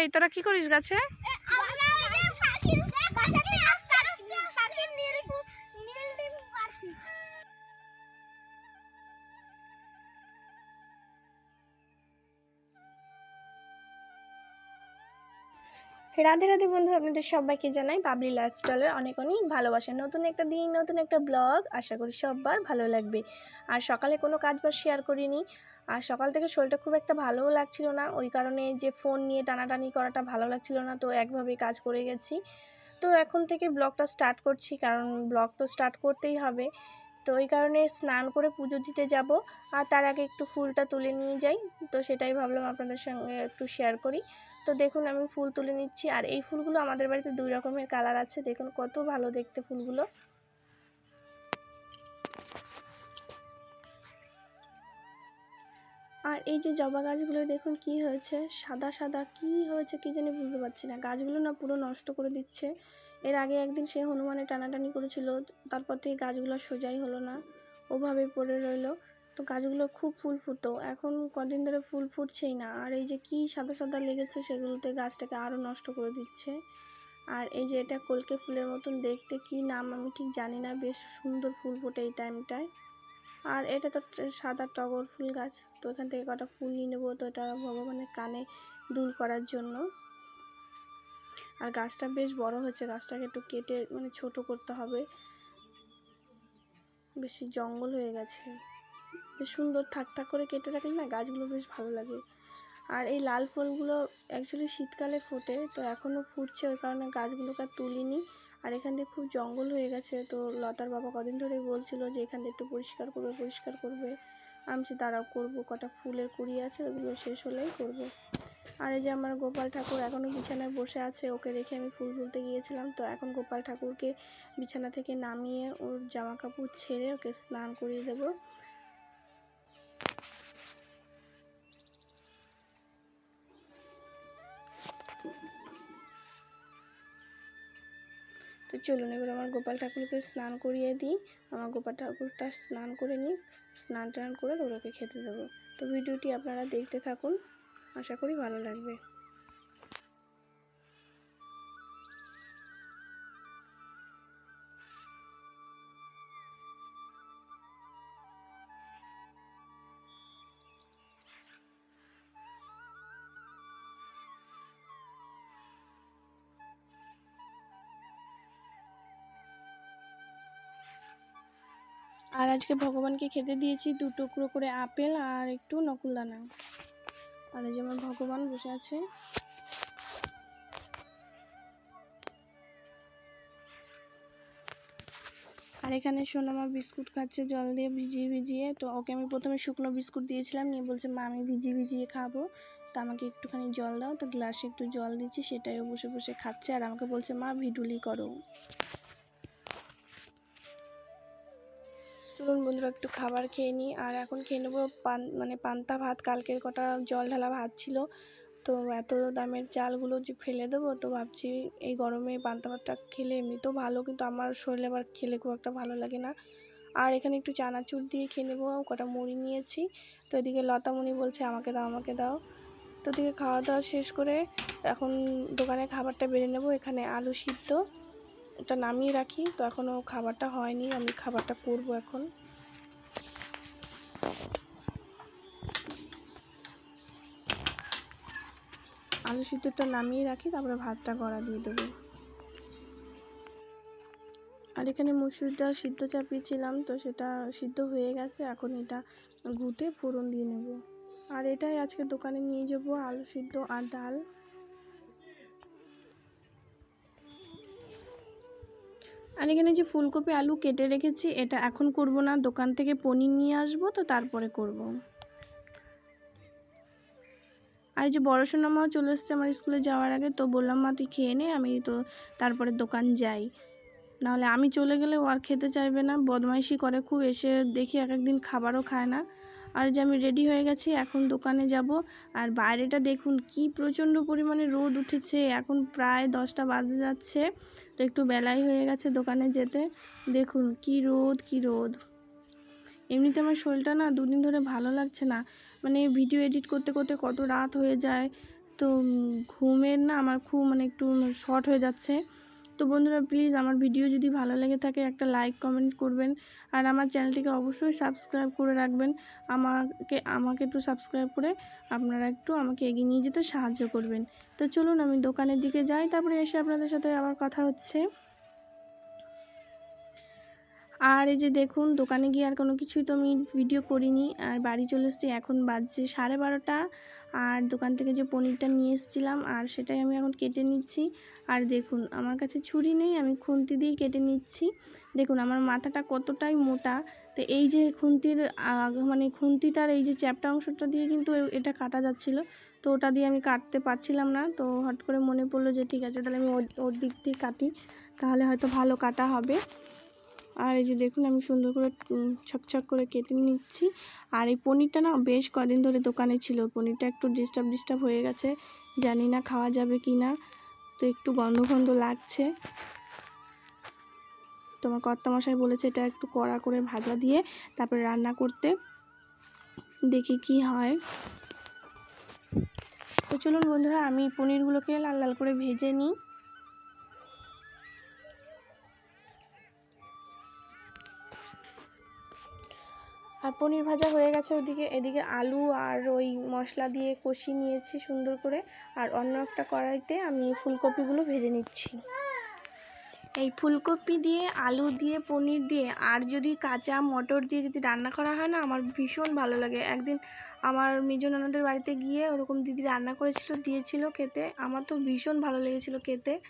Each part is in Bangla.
এই তোরা কি করিস গাছে? রাধে রাধে বন্ধু, আপনাদের সবাইকে জানাই বাবলি লাইফস্টাইলের অনেক অনেক ভালোবাসা। নতুন একটা দিন, নতুন একটা ব্লগ আশা করি সববার ভালো লাগবে। আর সকালে কোনো কাজ বাজ শেয়ার করিনি। আর সকাল থেকে শরীরটা খুব একটা ভালোও লাগছিল না। ওই কারণে যে ফোন নিয়ে টানাটানি করাটা ভালো লাগছিল না, তো একভাবেই কাজ করে গেছি। তো এখন থেকে ব্লগটা স্টার্ট করছি, কারণ ব্লগ তো স্টার্ট করতেই হবে। তো ওই কারণে স্নান করে পুজো দিতে যাব। আর তার আগে একটু ফুলটা তুলে নিয়ে যাই। তো সেটাই ভাবলাম আপনাদের সঙ্গে একটু শেয়ার করি। তো দেখুন আমি ফুল তুলে নিচ্ছি। আর এই ফুলগুলো আমাদের বাড়িতে দুই রকমের কালার আছে। দেখুন কত ভালো দেখতে ফুলগুলো। আর এই যে জবা গাছগুলো, দেখুন কি হয়েছে? সাদা সাদা কি হয়েছে কি জানি বুঝতে পারছি না। গাছগুলো না পুরো নষ্ট করে দিচ্ছে। এর আগে একদিন সে হনুমানে টানাটানি করেছিল, তারপর থেকে গাছগুলো সোজাই হলো না। ওভাবে পড়ে রইল। তো গাছগুলো খুব ফুল ফুটতো। এখন কদিন ধরে ফুল ফুটছেই না। আর এই যে কি সাদা সাদা লেগেছে সেগুলোতে গাছটাকে আরও নষ্ট করে দিচ্ছে। আর এই যে এটা কলকে ফুলের মতন দেখতে কি নাম আমি ঠিক জানি না, বেশ সুন্দর ফুল ফোটে এই টাইমটায়। আর এটা তো সাদা টগর ফুল গাছ, তো এখান থেকে কটা ফুল নিয়ে নেব তো এটা ভগবানের কানে দুল করার জন্য। আর গাছটা বেশ বড় হচ্ছে গাছটাকে একটু কেটে মানে ছোট করতে হবে। বেশি জঙ্গল হয়ে গেছে। বেশ সুন্দর থাক থাক করে কেটে রাখলে না গাছগুলো বেশ ভালো লাগে। আর এই লাল ফুলগুলো অ্যাকচুয়ালি শীতকালে ফোটে, তো এখনও ফুটছে, ওই কারণে গাছগুলোকে আর তুলিনি। আর এখান দিয়ে খুব জঙ্গল হয়ে গেছে, তো লতার বাবা কদিন ধরে বলছিল যে এখান দিয়ে একটু পরিষ্কার করবে পরিষ্কার করবে। আমি বলছি, দাঁড়াও, করব, কটা ফুলের কুড়ি আছে, ওগুলো শেষ হলেই করব। আর এই যে আমার গোপাল ঠাকুর এখনও বিছানায় বসে আছে, ওকে রেখে আমি ফুল তুলতে গিয়েছিলাম। তো এখন গোপাল ঠাকুরকে বিছানা থেকে নামিয়ে ওর জামা কাপড় ছেড়ে ওকে স্নান করিয়ে দেবো। চলুন, এবার আমার গোপাল ঠাকুরকে স্নান করিয়ে দিই। আমার গোপাল ঠাকুরটা স্নান করে নিই স্নান টান করে ওদেরকে খেতে দেবো। তো ভিডিওটি আপনারা দেখতে থাকুন, আশা করি ভালো লাগবে। আর আজকে ভগবানকে খেতে দিয়েছি দু টুকরো করে আপেল আর একটু নকুলদানা। আর এই যে আমার ভগবান বসে আছে। আর এখানে সোনামা বিস্কুট খাচ্ছে, জল দিয়ে ভিজিয়ে ভিজিয়ে। তো ওকে আমি প্রথমে শুকনো বিস্কুট দিয়েছিলাম, নিয়ে বলছে, মা, আমি ভিজিয়ে ভিজিয়ে খাব। তো আমাকে একটুখানি জল দাও, তো গ্লাসে একটু জল দিচ্ছি সেটাইও বসে বসে খাচ্ছে। আর আমাকে বলছে, মা, ভিডুলি করো। চলুন বন্ধুরা, একটু খাবার খেয়ে নিই। আর এখন খেয়ে নেব পান মানে পান্তা ভাত। কালকের কটা জল ঢালা ভাত ছিল। তো এত দামের চালগুলো যে ফেলে দেবো, তো ভাবছি এই গরমে পান্তা ভাতটা খেলে এমনিতেও ভালো, কিন্তু আমার শরীরে আবার খেলে খুব একটা ভালো লাগে না। আর এখানে একটু চানাচুর দিয়ে খেয়ে নেব। কটা মুড়ি নিয়েছি। তো এদিকে লতামণি বলছে, আমাকে দাও আমাকে দাও। তো এদিকে খাওয়া দাওয়া শেষ করে এখন দোকানে খাবারটা বেড়ে নেব। এখানে আলু সিদ্ধ। ওটা নামিয়ে রাখি। তো এখনও খাবারটা হয়নি, আমি খাবারটা করব এখন। আলু সিদ্ধটা নামিয়ে রাখি, তারপরে ভাতটা গড়া দিয়ে দেবো। আর এখানে মুসুর ডাল সিদ্ধ চাপিয়েছিলাম, তো সেটা সিদ্ধ হয়ে গেছে, এখন এটা ঘুটে ফোড়ন দিয়ে নেব। আর এটাই আজকে দোকানে নিয়ে যাব, আলু সিদ্ধ আর ডাল। আর এখানে যে ফুলকপি আলু কেটে রেখেছি, এটা এখন করব না। দোকান থেকে পনির নিয়ে আসব, তো তারপরে করব। আর যে বড় সোনামাও চলে এসছে আমার স্কুলে যাওয়ার আগে, তো বললাম, মা, তুই খেয়ে নে, আমি তো তারপরে দোকান যাই। নাহলে আমি চলে গেলে ও আর খেতে চাইবে না। বদমাইশি করে খুব, এসে দেখি এক একদিন খাবারও খায় না। আর যে আমি রেডি হয়ে গেছি, এখন দোকানে যাব। আর বাইরেটা দেখুন, কি প্রচণ্ড পরিমাণে রোদ উঠেছে। এখন প্রায় দশটা বাজে যাচ্ছে। তো একটু বেলাই হয়ে গেছে দোকানে যেতে। দেখুন কি রোদ কি রোদ। এমনিতে আমার শরীরটা না দুদিন ধরে ভালো লাগছে না। মানে ভিডিও এডিট করতে করতে কত রাত হয়ে যায়। তো ঘুমের না আমার খুব মানে একটু শর্ট হয়ে যাচ্ছে। তো বন্ধুরা প্লিজ আমার ভিডিও যদি ভালো লেগে থাকে একটা লাইক, কমেন্ট করবেন। আর আমার চ্যানেলটিকে অবশ্যই সাবস্ক্রাইব করে রাখবেন। আমাকে আমাকে একটু সাবস্ক্রাইব করে আপনারা একটু আমাকে এগিয়ে নিয়ে যেতে সাহায্য করবেন। তো চলুন আমি দোকানের দিকে যাই, তারপরে এসে আপনাদের সাথে আবার কথা হচ্ছে। আর এই যে দেখুন, দোকানে গিয়ে আর কোনো কিছুই তো আমি ভিডিও করিনি। আর বাড়ি চলে এসেছি, এখন বাজছে সাড়ে বারোটা। আর দোকান থেকে যে পনিরটা নিয়ে এসেছিলাম, আর সেটাই আমি এখন কেটে নিচ্ছি। আর দেখুন, আমার কাছে ছুরি নেই, আমি খুন্তি দিয়েই কেটে নিচ্ছি। দেখুন, আমার মাথাটা কতটাই মোটা। তো এই যে খুন্তির মানে খুন্তিটার এই যে চ্যাপটা অংশটা দিয়ে কিন্তু এটা কাটা যাচ্ছিল। তো ওটা দিয়ে আমি কাটতে পারছিলাম না, তো হট করে মনে পড়ল যে ঠিক আছে, তাহলে আমি ওর দিক দিয়ে কাটি, তাহলে হয়তো ভালো কাটা হবে। আর এই যে দেখুন, আমি সুন্দর করে ছকছক করে কেটে নিচ্ছি। আর এই পনিরটা না বেশ কদিন ধরে দোকানে ছিল, পনিরটা একটু ডিস্টার্ব ডিস্টার্ব হয়ে গেছে, জানি না খাওয়া যাবে কি না, তো একটু গন্ধ গন্ধ লাগছে। তোমার কর্তামশাই বলেছে এটা একটু কড়া করে ভাজা দিয়ে তারপরে রান্না করতে, দেখি কি হয়। তো চলুন বন্ধুরা, আমি পনিরগুলোকে লাল লাল করে ভেজে নিই। আর পনির ভাজা হয়ে গেছে ওদিকে, এদিকে আলু আর ওই মশলা দিয়ে কষিয়ে নিয়েছি সুন্দর করে। আর অন্য একটা কড়াইতে আমি ফুলকপিগুলো ভেজে নিচ্ছি। এই ফুলকপি দিয়ে, আলু দিয়ে, পনির দিয়ে, আর যদি কাঁচা মটর দিয়ে যদি রান্না করা হয় না, আমার ভীষণ ভালো লাগে। একদিন আমার মেজো ননদের বাড়িতে গিয়ে ওরকম দিদি রান্না করেছিল, দিয়েছিল খেতে। আমার তো ভীষণ ভালো লেগেছিল খেতে।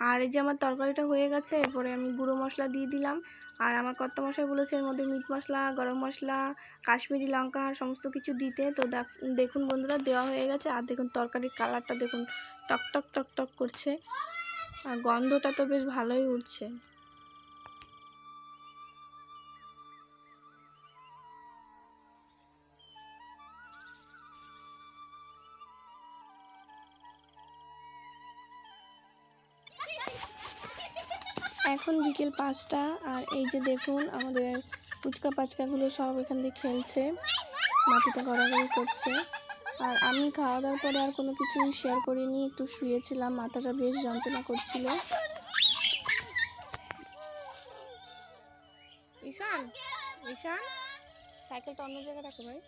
আর এই যে আমার তরকারিটা হয়ে গেছে, এরপরে আমি গুঁড়ো মশলা দিয়ে দিলাম। আর আমার কর্তা মশাই বলেছে এর মধ্যে মিট মশলা, গরম মশলা, কাশ্মীরি লঙ্কা, সমস্ত কিছু দিতে। তো দেখ- দেখুন বন্ধুরা, দেওয়া হয়ে গেছে। আর দেখুন তরকারির কালারটা দেখুন টক টক টক টক করছে। আর গন্ধটা তো বেশ ভালোই উঠছে। এখন বিকেল পাঁচটা, আর এই যে দেখুন আমাদের ফুচকা পাচকাগুলো সব এখান দিয়ে খেলছে, মাটিতে গড়াগড়ি করছে। আর আমি খাওয়া দাওয়ার পরে আর কোনো কিছু শেয়ার করিনি, একটু শুয়েছিলাম, মাথাটা বেশ যন্ত্রণা করছিল। ঈশান ঈশান, সাইকেলটা অন্য জায়গায় রাখো ভাই।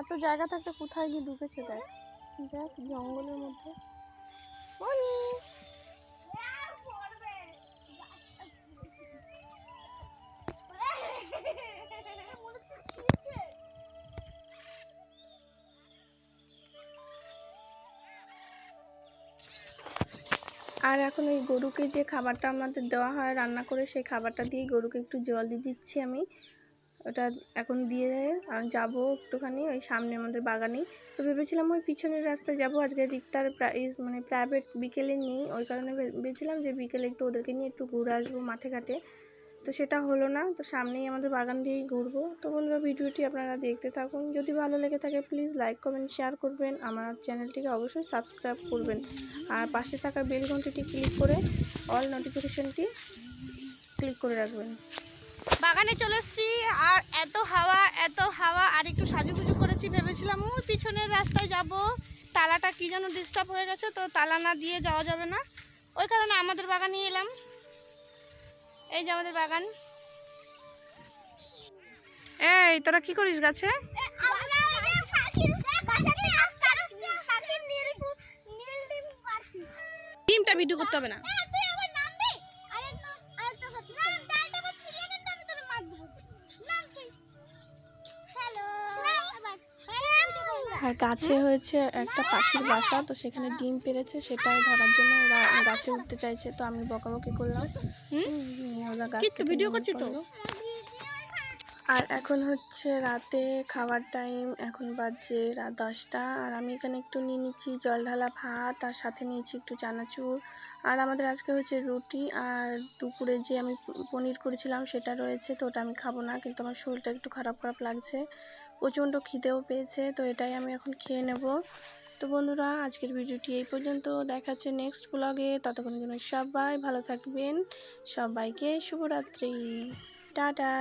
এত জায়গা থাকতে কোথায় গিয়ে ঢুকেছে দেখ? দেখ, জঙ্গলের মধ্যে। আর এখন ওই গরুকে যে খাবারটা আমাদের দেওয়া হয়, রান্না করে, সেই খাবারটা দিয়ে গরুকে একটু জল দিয়ে দিচ্ছি আমি। ওটা এখন দিয়ে যাব একটুখানি ওই সামনে আমাদের বাগানেই। তো ভেবেছিলাম ওই পিছনের রাস্তায় যাব। আজকে রিক্তার প্রাইস মানে প্রাইভেট বিকেলে নেই, ওই কারণে ভেবেছিলাম যে বিকেলে একটু ওদেরকে নিয়ে একটু ঘুরে আসব মাঠে ঘাটে। তো সেটা হলো না, তো সামনেই আমাদের বাগান দিয়েই ঘুরবো। তো বন্ধুরা, ভিডিওটি আপনারা দেখতে থাকুন। যদি ভালো লেগে থাকে প্লিজ লাইক কমেন্ট শেয়ার করবেন। আমার চ্যানেলটিকে অবশ্যই সাবস্ক্রাইব করবেন। আর পাশে থাকা বেল ঘন্টিটি ক্লিক করে অল নোটিফিকেশনটি ক্লিক করে রাখবেন। বাগানে চলে এসেছি আর এত হাওয়া এত হাওয়া আর একটু সাজুগুজু করেছি ভেবেছিলাম ওই পিছনের রাস্তায় যাব। তালাটা কি যেন ডিস্টার্ব হয়ে গেছে তো তালা না দিয়ে যাওয়া যাবে না। ওই কারণে আমাদের বাগানে এলাম। এই যে আমাদের বাগান। এই তোরা কি করিস গাছে? ডিমটা ভিডিও করতে হবে না। গাছে হয়েছে একটা পাখির বাসা তো সেখানে ডিম পেরেছে সেটাই ধরার জন্য ওরা গাছে উঠতে চাইছে তো আমি বকাবকি করলাম। ওরা গাছ ভিডিও করছি তো? আর এখন হচ্ছে রাতে খাওয়ার টাইম এখন বাজছে রাত দশটা আর আমি এখানে একটু নিয়ে নিচ্ছি জল ঢালা ভাত আর সাথে নিয়েছি একটু চানাচুর। আর আমাদের আজকে হচ্ছে রুটি আর দুপুরে যে আমি পনির করেছিলাম সেটা রয়েছে তো ওটা আমি খাব না কিন্তু আমার শরীরটা একটু খারাপ খারাপ লাগছে। প্রচণ্ড খিদেও পেয়েছে, তো এটাই আমি এখন খেয়ে নেব। তো বন্ধুরা, আজকের ভিডিওটি এই পর্যন্ত। দেখাচ্ছে নেক্সট ব্লগে ততক্ষণের জন্য সবাই ভালো থাকবেন। সবাইকে শুভরাত্রি। টাটা!